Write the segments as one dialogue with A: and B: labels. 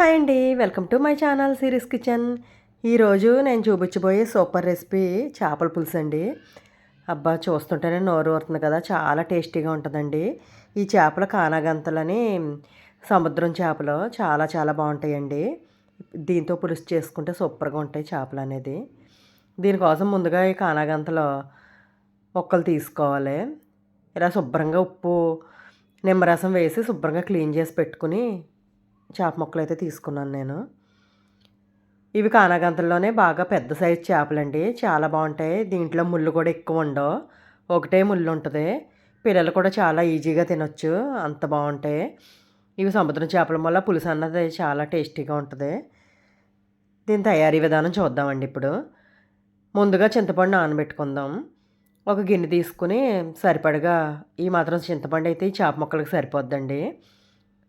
A: Hi అండి. Welcome to my channel Siri's Kitchen. ఈరోజు నేను చూపించబోయే సూపర్ రెసిపీ చేపల పులుసు అండి. అబ్బా చూస్తుంటేనే నోరు ఊరుతుంది కదా. చాలా టేస్టీగా ఉంటుందండి. ఈ చేపల కానాగంతలని సముద్రం చేపలు చాలా చాలా బాగుంటాయండి. దీంతో పులుసు చేసుకుంటే సూపర్గా ఉంటాయి చేపలు అనేది. దీనికోసం ముందుగా ఈ కానాగంతలో మొక్కలు తీసుకోవాలి. ఇలా శుభ్రంగా ఉప్పు నిమ్మరసం వేసి శుభ్రంగా క్లీన్ చేసి పెట్టుకుని చేప ముక్కలు అయితే తీసుకున్నాను నేను. ఇవి కానాగంతల్లోనే బాగా పెద్ద సైజు చేపలండి. చాలా బాగుంటాయి. దీంట్లో ముళ్ళు కూడా ఎక్కువ ఉండవు. ఒకటే ముళ్ళు ఉంటుంది. పిల్లలు కూడా చాలా ఈజీగా తినొచ్చు. అంత బాగుంటాయి. ఇవి సముద్రం చేపల వల్ల పులుసు అన్నది చాలా టేస్టీగా ఉంటుంది. దీని తయారీ విధానం చూద్దామండి ఇప్పుడు. ముందుగా చింతపండు నానబెట్టుకుందాం. ఒక గిన్నె తీసుకుని సరిపడగా ఈ మాత్రం చింతపండు అయితే ఈ చేప మొక్కలకు సరిపోద్దండి.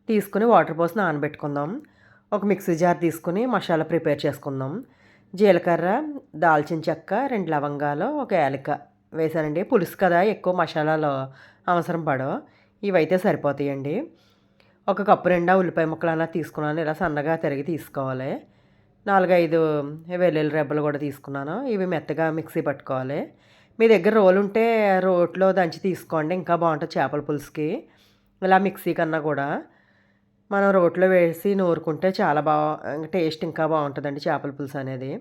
A: తీసుకుని వాటర్ పోసి నానబెట్టుకుందాం. ఒక మిక్సీ జార్ తీసుకుని మసాలా ప్రిపేర్ చేసుకుందాం. జీలకర్ర దాల్చిన చెక్క రెండు లవంగాలు ఒక యాలక వేసానండి. పులుసు కదా ఎక్కువ మసాలాలో అవసరం పడవు. ఇవైతే సరిపోతాయండి. ఒక కప్పు నిండా ఉల్లిపాయ ముక్కలు అన్నా తీసుకున్నాను. ఇలా సన్నగా తిరిగి తీసుకోవాలి. నాలుగైదు వెల్లుల్లి రెబ్బలు కూడా తీసుకున్నాను. ఇవి మెత్తగా మిక్సీ పట్టుకోవాలి. మీ దగ్గర రోలు ఉంటే రోట్లో దంచి తీసుకోండి. ఇంకా బాగుంటుంది చేపల పులుసుకి. ఇలా మిక్సీ కన్నా కూడా. మనం రోట్లో వేసి నూరుకుంటే చాలా బాగా టేస్ట్ ఇంకా బాగుంటుందండి చేపల పులుసు అనేది.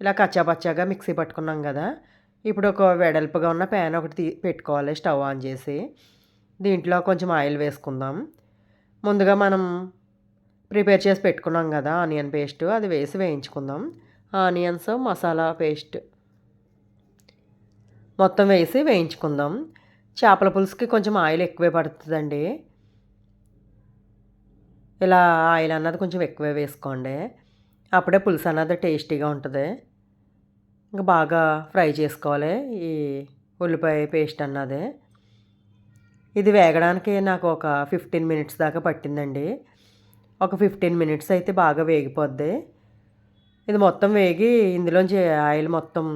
A: ఇలా కచ్చాపచ్చాగా మిక్సీ పట్టుకున్నాం కదా. ఇప్పుడు ఒక వెడల్పుగా ఉన్న ప్యాన్ ఒకటి తీ పెట్టుకోవాలి స్టవ్ ఆన్ చేసి. దీంట్లో కొంచెం ఆయిల్ వేసుకుందాం. ముందుగా మనం ప్రిపేర్ చేసి పెట్టుకున్నాం కదా ఆనియన్ పేస్ట్ అది వేసి వేయించుకుందాం. ఆనియన్స్ మసాలా పేస్ట్ మొత్తం వేసి వేయించుకుందాం. చేపల పులుసుకి కొంచెం ఆయిల్ ఎక్కువే పడుతుందండి. ఇలా ఆయిల్ అన్నది కొంచెం ఎక్కువే వేసుకోండి. అప్పుడే పులుసు అన్నది టేస్టీగా ఉంటుంది. ఇంకా బాగా ఫ్రై చేసుకోవాలి ఈ ఉల్లిపాయ పేస్ట్ అన్నది. ఇది వేగడానికి నాకు ఒక ఫిఫ్టీన్ మినిట్స్ దాకా పట్టిందండి. ఒక ఫిఫ్టీన్ మినిట్స్ అయితే బాగా వేగిపోద్ది. ఇది మొత్తం వేగి ఇందులోంచి ఆయిల్ మొత్తం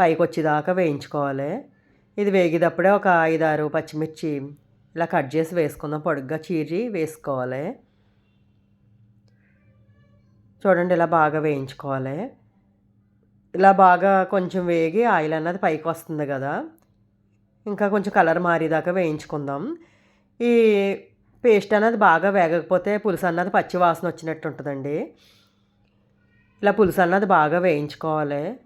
A: పైకి వచ్చేదాకా వేయించుకోవాలి. ఇది వేగేటప్పుడే ఒక ఐదారు పచ్చిమిర్చి ఇలా కట్ చేసి వేసుకుందాం పొడుగ్గా చీరి వేసుకోవాలి. చూడండి ఇలా బాగా వేయించుకోవాలి. ఇలా బాగా కొంచెం వేగి ఆయిల్ అన్నది పైకి వస్తుంది కదా. ఇంకా కొంచెం కలర్ మారేదాకా వేయించుకుందాం. ఈ పేస్ట్ అన్నది బాగా వేగకపోతే పులుసు అన్నది పచ్చి వాసన వచ్చినట్టు ఉంటుందండి. ఇలా పులుసు అన్నది బాగా వేయించుకోవాలి.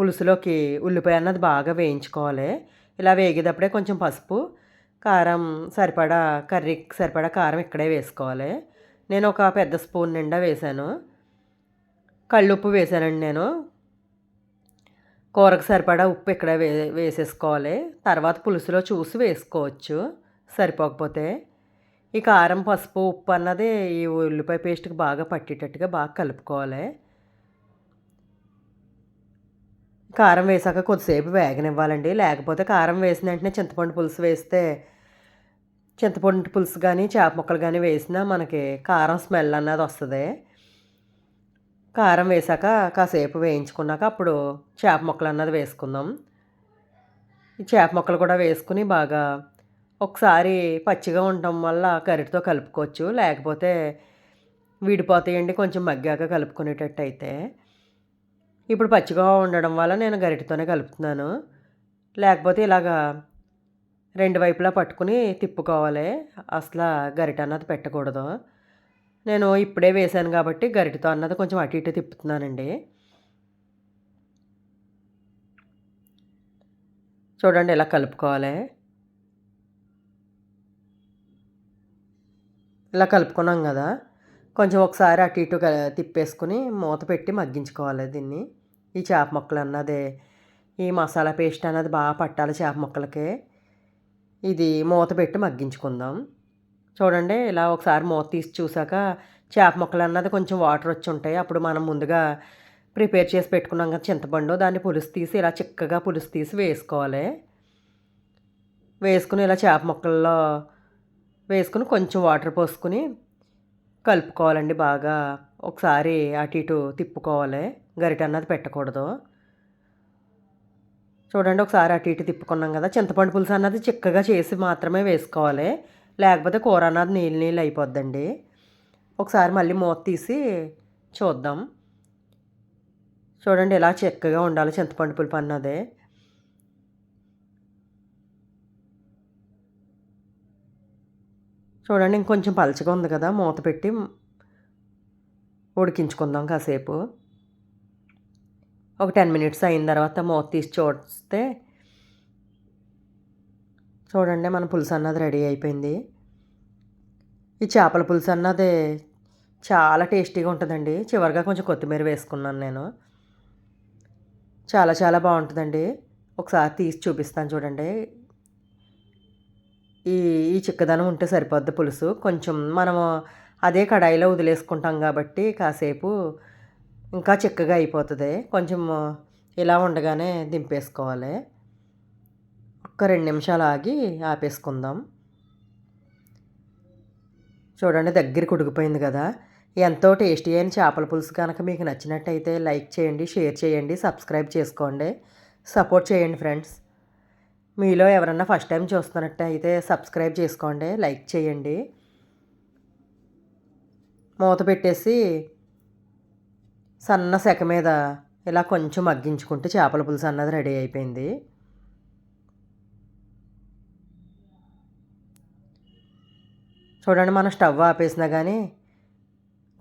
A: పులుసులోకి ఉల్లిపాయ అన్నది బాగా వేయించుకోవాలి. ఇలా వేగేటప్పుడే కొంచెం పసుపు కారం సరిపడా కర్రీకి సరిపడా కారం ఇక్కడే వేసుకోవాలి. నేను ఒక పెద్ద స్పూన్ నిండా వేశాను. కళ్ళుప్పు వేసానండి నేను. కూరకు సరిపడా ఉప్పు ఇక్కడ వే వేసేసుకోవాలి. తర్వాత పులుసులో చూసి వేసుకోవచ్చు. సరిపోకపోతే ఈ కారం పసుపు ఉప్పు అన్నది ఈ ఉల్లిపాయ పేస్ట్కి బాగా పట్టేటట్టుగా బాగా కలుపుకోవాలి. కారం వేసాక కొద్దిసేపు వేగనివ్వాలండి. లేకపోతే కారం వేసిన వెంటనే చింతపండు పులుసు వేస్తే చింతపండు పులుసు కానీ చేప ముక్కలు కానీ వేసినా మనకి కారం స్మెల్ అన్నది వస్తుంది. కారం వేసాక కాసేపు వేయించుకున్నాక అప్పుడు చేప ముక్కలు అన్నది వేసుకుందాం. ఈ చేప ముక్కలు కూడా వేసుకుని బాగా ఒకసారి పచ్చిగా ఉండటం వల్ల గరిటతో కలుపుకోవచ్చు. లేకపోతే విడిపోతాయండి కొంచెం మగ్గాక కలుపుకునేటట్టు అయితే ఇప్పుడు పచ్చిగా ఉండడం వల్ల నేను గరిటతోనే కలుపుతున్నాను. లేకపోతే ఇలాగా రెండు వైపులా పట్టుకుని తిప్పుకోవాలి. అసలు గరిట అన్నది పెట్టకూడదు. నేను ఇప్పుడే వేసాను కాబట్టి గరిటతో అన్నది కొంచెం అటు ఇటు తిప్పుతున్నానండి. చూడండి ఇలా కలుపుకోవాలి. ఇలా కలుపుకున్నాం కదా. కొంచెం ఒకసారి అటు ఇటు తిప్పేసుకుని మూత పెట్టి మగ్గించుకోవాలి దీన్ని. ఈ చేప ముక్కలు అన్నది ఈ మసాలా పేస్ట్ అన్నది బాగా పట్టాలి చేప ముక్కలకి. ఇది మూత పెట్టి మగ్గించుకుందాం. చూడండి ఇలా ఒకసారి మూత తీసి చూసాక చేప ముక్కలు అన్నది కొంచెం వాటర్ వచ్చి ఉంటాయి. అప్పుడు మనం ముందుగా ప్రిపేర్ చేసి పెట్టుకున్నాం కదా చింతపండు. దాన్ని పులుసు తీసి ఇలా చిక్కగా పులుసు తీసి వేసుకోవాలి. వేసుకుని ఇలా చేప ముక్కల్లో వేసుకుని కొంచెం వాటర్ పోసుకుని కలుపుకోవాలండి బాగా. ఒకసారి అటు ఇటు తిప్పుకోవాలి. గరిట అన్నది పెట్టకూడదు. చూడండి ఒకసారి అటు ఇటు తిప్పుకున్నాం కదా చింతపండు పులుసు అన్నది చిక్కగా చేసి మాత్రమే వేసుకోవాలి. లేకపోతే కూర అన్నది నీళ్ళు నీళ్ళు అయిపోద్దండి. ఒకసారి మళ్ళీ మూత తీసి చూద్దాం. చూడండి ఇలా చెక్కగా ఉండాలి చింతపండు పులుపు అన్నదే. చూడండి ఇంకొంచెం పలచగా ఉంది కదా మూత పెట్టి ఉడికించుకుందాం కాసేపు. ఒక టెన్ మినిట్స్ అయిన తర్వాత మూత తీసి చూస్తే చూడండి మన పులుసు అన్నది రెడీ అయిపోయింది. ఈ చేపల పులుసు అన్నది చాలా టేస్టీగా ఉంటుందండి. చివరిగా కొంచెం కొత్తిమీర వేసుకున్నాను నేను. చాలా చాలా బాగుంటుందండి. ఒకసారి తీసి చూపిస్తాను చూడండి. ఈ ఈ చిక్కదనం ఉంటే సరిపోద్ది పులుసు. కొంచెం మనము అదే కడాయిలో వదిలేసుకుంటాం కాబట్టి కాసేపు ఇంకా చిక్కగా అయిపోతుంది. కొంచెం ఇలా ఉండగానే దింపేసుకోవాలి. ఒక్క రెండు నిమిషాలు ఆగి ఆపేసుకుందాం. చూడండి దగ్గరికి ఉడికిపోయింది కదా. ఎంతో టేస్టీ అయిన చేపల పులుసు కనుక మీకు నచ్చినట్టయితే లైక్ చేయండి షేర్ చేయండి సబ్స్క్రైబ్ చేసుకోండి. సపోర్ట్ చేయండి ఫ్రెండ్స్. మీలో ఎవరన్నా ఫస్ట్ టైం చూస్తున్నట్టయితే సబ్స్క్రైబ్ చేసుకోండి లైక్ చేయండి. మూత పెట్టేసి సన్న సెక మీద ఇలా కొంచెం మగ్గించుకుంటే చేపల పులుసు అన్నది రెడీ అయిపోయింది. చూడండి మనం స్టవ్ ఆపేసినా కానీ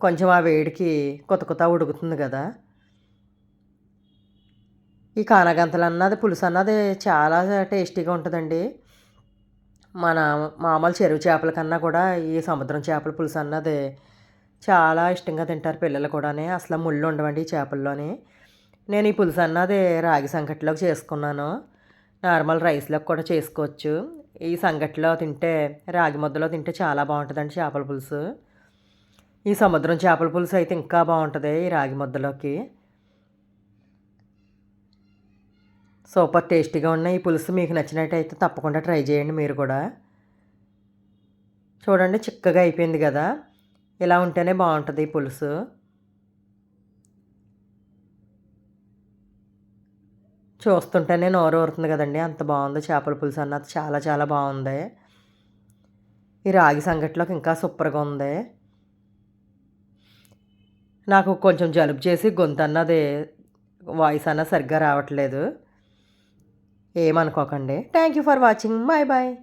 A: కొంచెం ఆ వేడికి కొత్త కొత్త ఉడుకుతుంది కదా. ఈ కానగంతలు అన్నది పులుసు అన్నది చాలా టేస్టీగా ఉంటుందండి. మన మామూలు చెరువు చేపల కన్నా కూడా ఈ సముద్రం చేపల పులుసు అన్నది చాలా ఇష్టంగా తింటారు పిల్లలు కూడానే. అసలు ముళ్ళు ఉండవండి ఈ చేపల్లోని. నేను ఈ పులుసు అన్నది రాగి సంకట్లోకి చేసుకున్నాను. నార్మల్ రైస్లోకి కూడా చేసుకోవచ్చు. ఈ సంగటిలో తింటే రాగి ముద్దలో తింటే చాలా బాగుంటుందండి చేపల పులుసు. ఈ సముద్రం చేపల పులుసు అయితే ఇంకా బాగుంటుంది ఈ రాగి ముద్దలోకి సూపర్ టేస్టీగా ఉన్న ఈ పులుసు మీకు నచ్చినట్టయితే తప్పకుండా ట్రై చేయండి మీరు కూడా. చూడండి చిక్కగా అయిపోయింది కదా. ఇలా ఉంటేనే బాగుంటుంది ఈ పులుసు. చూస్తుంటేనే నోరు ఊరుతుంది కదండి. అంత బాగుంది. చేపల పులుసు అన్నది చాలా చాలా బాగుంది. ఈ రాగి సంగటిలోకి ఇంకా సూపర్గా ఉంది. నాకు కొంచెం జలుబు చేసి గొంతు అన్నది వాయిస్ అన్న సరిగ్గా రావట్లేదు. ఏమనుకోకండి. Thank you for watching bye bye